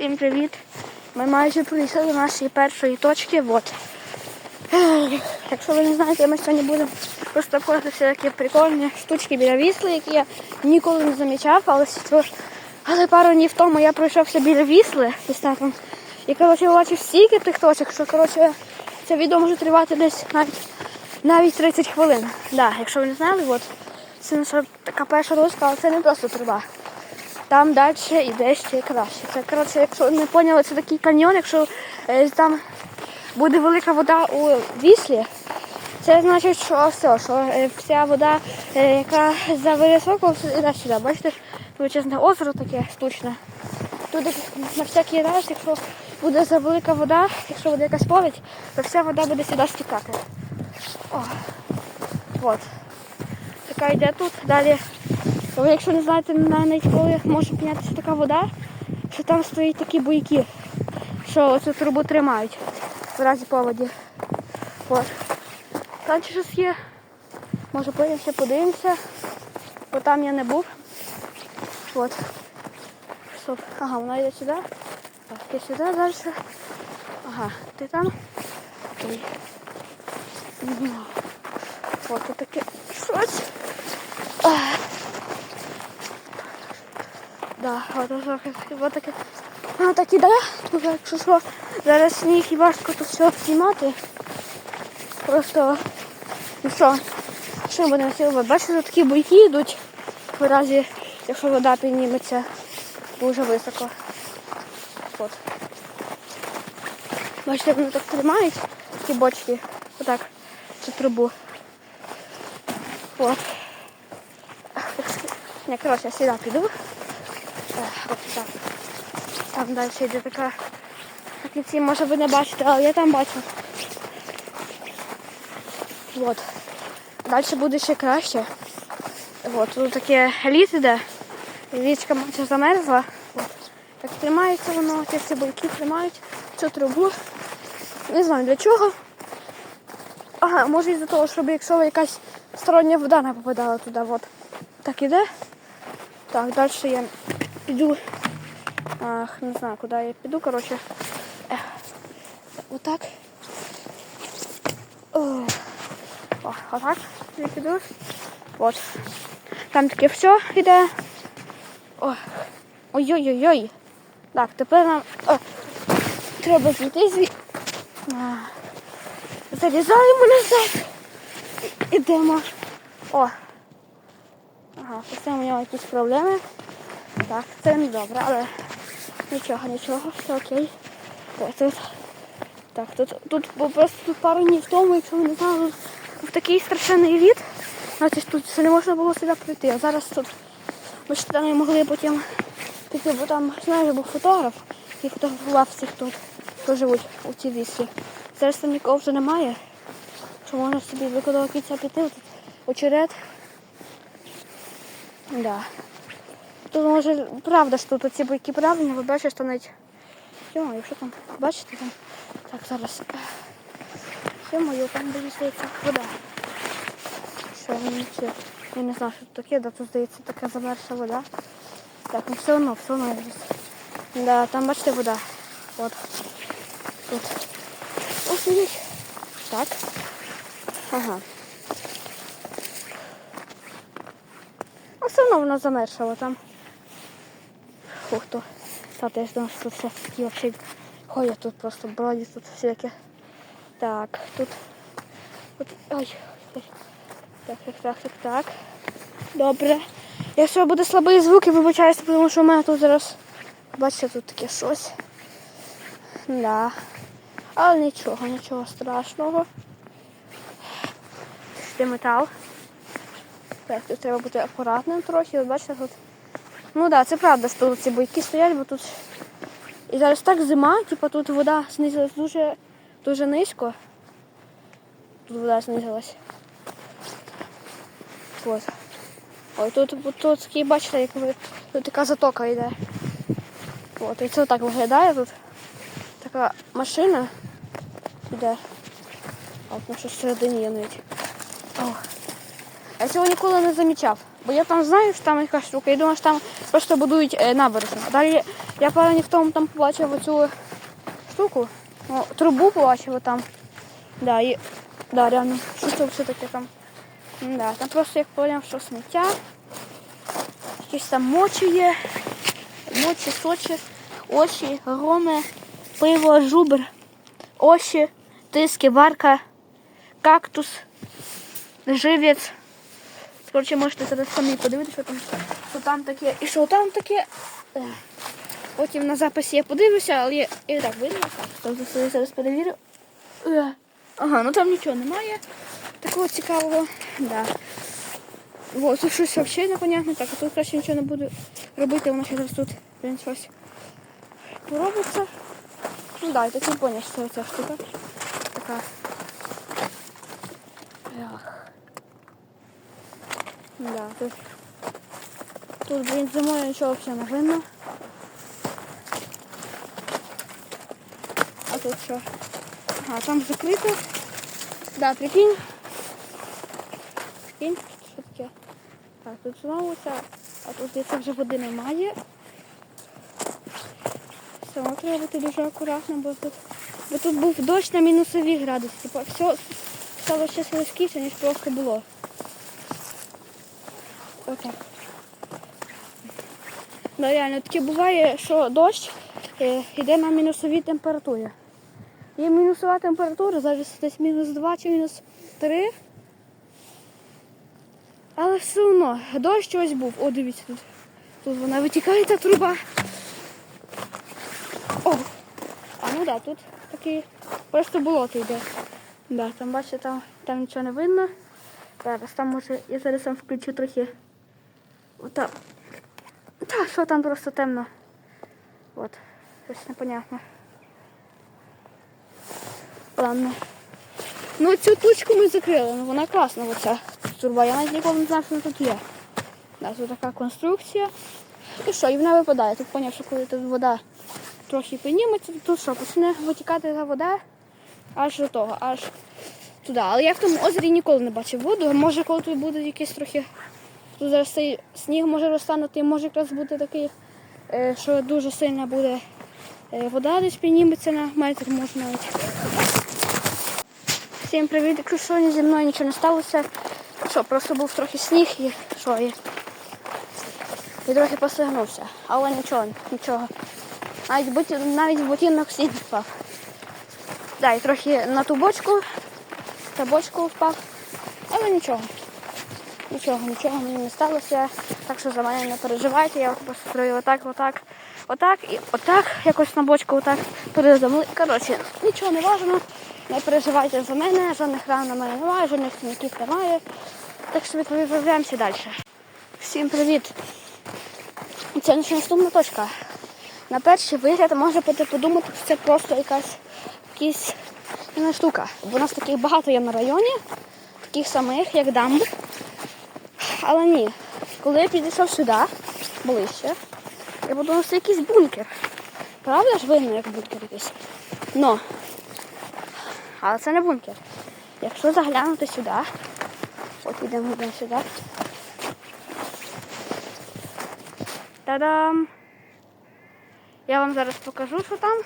Всім привіт! Ми майже прийшли до нашої першої точки. От. Якщо ви не знаєте, ми сьогодні будемо просто обходити всякі прикольні штучки біля вісли, які я ніколи не замічав, але але пару днів тому я пройшовся біля вісли десь так. І коротше бачив стільки тих точок, що коротше це відео може тривати десь навіть навіть 30 хвилин. Да, якщо ви не знали, от це наша така перша точка, але це не просто труба. Там далі йде ще краще. Це коротше, якщо не поняли, це такий каньйон, якщо е, там буде велика вода у віслі, це значить, що все, що е, вся вода, е, яка за високо, іде сюди. Бачите, величезне озеро таке штучне. Тут на всякий раз, якщо буде за велика вода, якщо буде якась повідь, то вся вода буде сюди стікати. О, от. Така йде тут. Далі, ви якщо не знаєте навіть коли може піднятися така вода, що там стоять такі буйки, що цю трубу тримають в разі поводі. От. Там щось є. Може потім подивимося, бо там я не був. От. Стоп. Ага, вона йде сюди. Так, ти сюди далі. Ага, ти там. Окей. От таке щось. Да, от таке. А так іде. Тут якщо що, зараз сніг і важко тут все знімати. Просто ну що, що будемо сьогодні? Бачите, такі буйки йдуть в разі, якщо вода підніметься дуже високо. От. Бачите, вони так тримають, ті бочки, отак, цю трубу. От. Не, коротше, я сюди піду. Е, Там далі йде така. На кінці, може ви не бачите, але я там бачу. От. Далі буде ще краще. От, тут таке ліс іде. Річка майже замерзла. От. Так тримається воно, ті всі бойки тримають цю трубу. Не знаю для чого. Ага, може із-за того, щоб якщо якась стороння вода не попадала туди. От. Так іде. Так, далі я піду. Ах, не знаю, куди я піду, коротше. Отак. О, отак я піду. От. Там таке все йде. Ой-ой-ой-ой. Так, тепер нам о, треба зійти звідси. А, Залізаємо назад. Ідемо. О. Ага, це у нього якісь проблеми. Так, це не добре, але нічого, нічого, все окей. Так, тут, так, тут, тут просто пару днів тому, якщо ви не знали, був такий страшенний лід, значить тут не можна було сюди прийти. А зараз тут ми ж туди не могли потім піти, бо там, знаєш, був фотограф, який фотографував всіх тут, хто живуть у цій вісі. Зараз там нікого вже немає. Що можна собі до кінця піти, тут очерет. Да. Тут може, правда, що тут ці бойки правильні, ви бачите, що навіть. Йо, якщо там, бачите там. Так, зараз. Йо-моє, там дивіться вода. Що мені це? Я не знаю, що тут таке, да тут здається така замерзла вода. Так, ну все одно, все одно. Да, там бачите вода. От. Тут. Ось видіть. Так. Ага. Ну, все одно вона замершала там. То. Та я ж думаю, що тут все такі взагалі ходять тут просто бродять тут всяке. Так, тут. От, ой. Так, так, так, так, так. Добре. Якщо буде слабий звук, я вибачаюся, тому що у мене тут зараз. Бачите, тут таке щось. Да. Але нічого, нічого страшного. Це метал. Так, тут треба бути акуратним трохи. Бачите тут. Ну так, да, це правда, що тут ці бойки стоять, бо тут. І зараз так зима, типу тут вода знизилась дуже, дуже низько. Тут вода знизилась. От. Ой, тут, тут, бачите, як ви, тут така затока йде. От, і це так виглядає тут. Така машина йде. А от на що всередині є навіть. О. Я цього ніколи не замічав. Бо я там знаю, що там якась штука, і думаю, що там просто будують е, набережну. Далі я пару в тому там побачив оцю штуку, ну, трубу побачив там. Да, і, да, реально, що це все таке там. Да, там просто як поняв, що сміття, якісь там мочі є, мочі, сочі, очі, громи, пиво, жубр, очі, тиски, варка, кактус, живець. Коротше, можете зараз самі подивитися, що там, що там таке і що там таке. Е, Потім на записі я подивлюся, але я і так видно. Тобто я зараз перевірю. Е, Ага, ну там нічого немає. Такого цікавого. Да. Вот, тут щось взагалі непонятно. Так, а тут краще нічого не буду робити, воно зараз тут блін, щось поробиться. Ну да, і так не поняв, що ця штука. Така. Ах. Да, тут, тут, блін, зимою нічого взагалі не видно. А тут що? Ага, там закрито. Да, прикинь. Прикинь, що таке? Так, тут знову це, а тут десь вже води немає. Все, треба бути дуже акуратно, бо тут, бо тут був дощ на мінусові градуси. Типа все стало ще слизькіше, ніж просто було. Отак. Да, реально, таке буває, що дощ е, йде на мінусові температури. Є мінусова температура, зараз десь мінус 2 чи мінус 3. Але все одно, дощ ось був. О, дивіться тут. Тут вона витікає та труба. О! А ну да, тут такий просто болото йде. Да, там бачите, там, там нічого не видно. Зараз там може, я зараз сам включу трохи. Ота. Та, що там просто темно. От, щось непонятно. Ладно. Ну цю точку ми закрили, ну вона класна оця турба. Я навіть ніколи не знав, що вона тут є. Да, тут така конструкція. І що, і вона випадає. Тут поняв, що коли тут вода трохи підніметься, тут що, почне витікати та вода аж до того, аж туди. Але я в тому озері ніколи не бачив воду. Може, коли тут буде якийсь трохи. Тут зараз цей сніг може розтанути, може якраз бути такий, е, що дуже сильна буде е, вода десь підніметься на метр, може навіть. Всім привіт, якщо сьогодні зі мною нічого не сталося. Що, просто був трохи сніг і що і, і трохи посигнувся. Але нічого, нічого. Навіть, боті, навіть в ботинок сніг впав. Да, і трохи на ту бочку, та бочку впав. Але нічого. Нічого, нічого мені не сталося. Так що за мене не переживайте, я построю отак, отак, отак і отак, якось на бочку отак перезамли. Коротше, нічого не важно. Не переживайте за мене, жодних ран на мене немає, жодних синяків немає. Так що відправляємося далі. Всім привіт! Це наша наступна точка. На перший вигляд може подумати, що це просто якась якась штука. Бо у нас таких багато є на районі, таких самих, як дамб. Але ні. Коли я підійшов сюди, ближче, я подумав, що якийсь бункер. Правда ж видно, як бункер якийсь? Но. Але це не бункер. Якщо заглянути сюди, от йдемо йдемо сюди. Та-дам! Я вам зараз покажу, що там.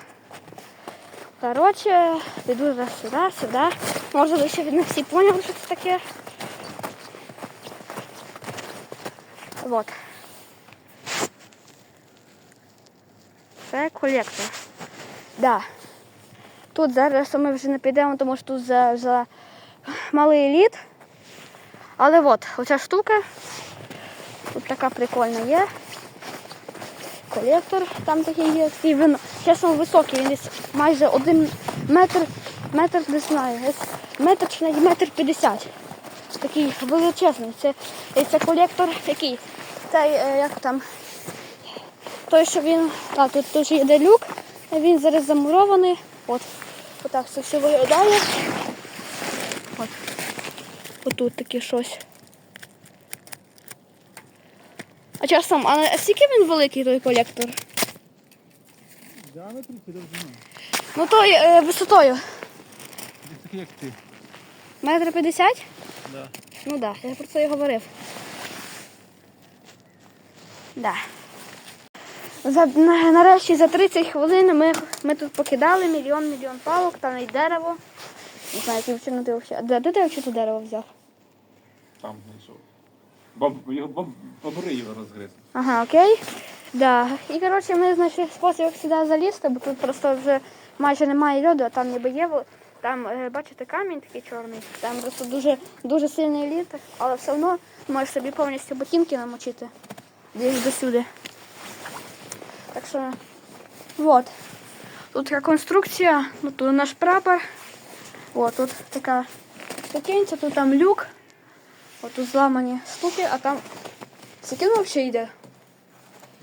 Коротше, піду зараз сюди, сюди. Може, ви ще не всі поняли, що це таке. Вот. Це колектор. Да. Тут зараз ми вже не підемо, тому що тут за, за малий лід. Але от, оця штука. Тут така прикольна є. Колектор там такий є. Такий він, чесно, високий, він десь майже один метр, метр не знаю, метр чи навіть метр п'ятдесят. Такий величезний. Це, це колектор який? Цей, як там, той, що він, а, тут теж є люк, він зараз замурований. От, отак це все виглядає. От. Отут таке щось. А часом, а скільки він великий той колектор? Діаметр чи довжина? Ну той е, висотою. Десь такий, як ти. Метр п'ятдесят? Да. Ну так, да, я про це і говорив. Да. За, нарешті за 30 хвилин ми, ми тут покидали мільйон мільйон палок, там і дерево. Не знаю, які вчину ти взагалі. Де, де ти взагалі дерево взяв? Там знайшов. Боб, його боб, бобри його розгризли. Ага, окей. Да. І коротше ми знайшли спосіб як сюди залізти, бо тут просто вже майже немає льоду, а там ніби є. Там, е, бачите, камінь такий чорний. Там просто дуже, дуже сильний лід, але все одно можеш собі повністю ботинки намочити. Десь до сюди. Так що, от. Тут така конструкція, ну, тут наш прапор. От, тут така ступенця, тут там люк. От тут зламані штуки, а там. Він взагалі йде?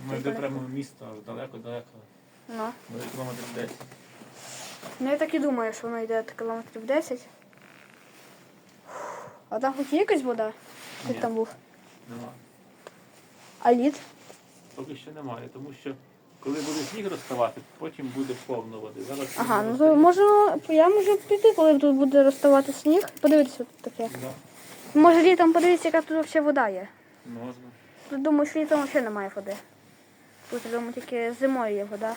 Ми йде прямо в місто, далеко-далеко. Ну. Може кілометрів 10. Ну я так і думаю, що воно йде кілометрів 10. А там хоч є якась вода? Як там був? Нема. А лід? Поки що немає, тому що коли буде сніг розставати, потім буде повно води. Зараз Ага, ну то можна. Я можу піти, коли тут буде розставати сніг. Подивитися тут таке. Да, Може літом подивитися, яка тут взагалі вода є. можна. Тут думаю, що літом взагалі немає води. Тут я думаю, тільки зимою є вода.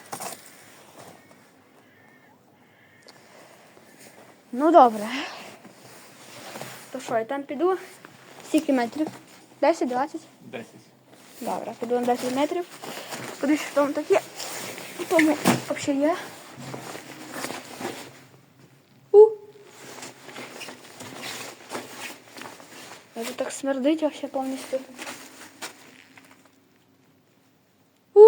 Ну добре. То що, я там піду? Скільки метрів? 10, 20? 10. Добре, піду на 10 метрів. Подивись, що там таке. Тому взагалі є. У. Це так смердить вообще повністю. У.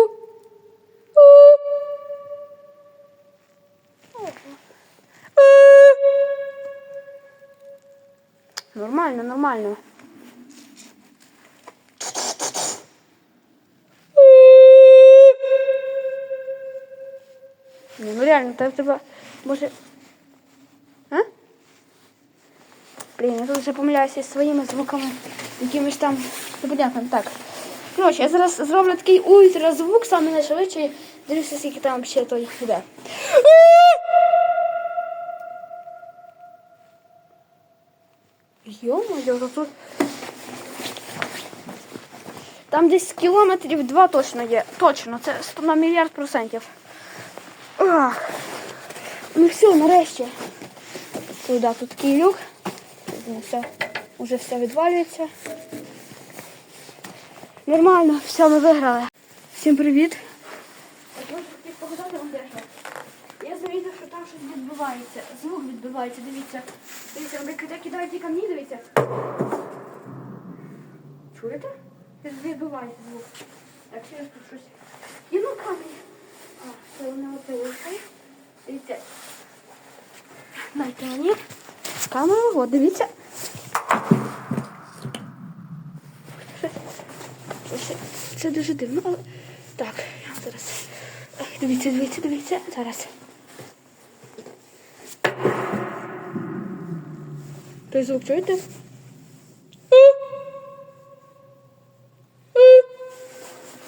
Нормально, нормально. Ні, ну реально, так треба. Може. А? Блін, я тут вже помиляюся зі своїми звуками, якимись там непонятним. Так. Коротше, я зараз зроблю такий ультразвук, саме найшвидший. Дивлюся, скільки там ще той йде. Йо-моє, тут. Там десь кілометрів два точно є. Точно, це на мільярд процентів. Ах. Ну все, нарешті. Туди тут такий люк. Ну, все, уже все відвалюється. Нормально, все, ми виграли. Всім привіт. Я замітив, що там щось відбувається. Звук відбувається, дивіться. Дивіться, коли кидають ті камні, дивіться. Чуєте? Від- Відбувається звук. Так, ще тут щось. Кину камінь. Вони оце Дивіться. Мені камеру, от, дивіться. Це, дуже дивно, але... Так, зараз. Дивіться, дивіться, дивіться. Зараз. Той звук чуєте?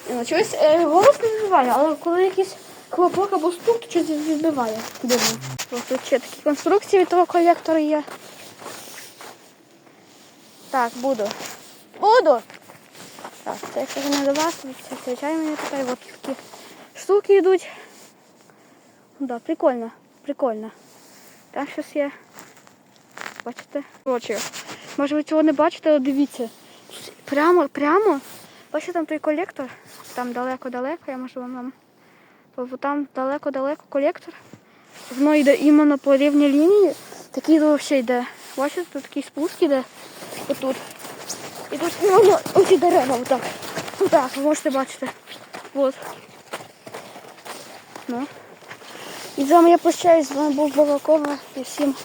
Ну, чогось е, голос не відбиває, але коли якийсь хлопок або стук, то щось відбиває. Дивно. Тут ще такі конструкції від того колектора є. Так, буду. Буду! Так, це якщо не до вас, це звичайно мені тепер от такі штуки йдуть. Да, прикольно, прикольно. Там щось є. Бачите? Коротше, може ви цього не бачите, але дивіться. Прямо, прямо. Бачите, там той колектор, там далеко-далеко, я можу вам. Бо там далеко-далеко колектор. Воно йде іменно по рівній лінії. Такий взагалі йде. Бачите, тут такий спуск йде. Отут. І тут іменно оці дерева отак. Отак, ви можете бачити. От. Ну. І з вами я прощаюсь, з вами був Балакова і всім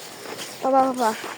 па-па-па-па.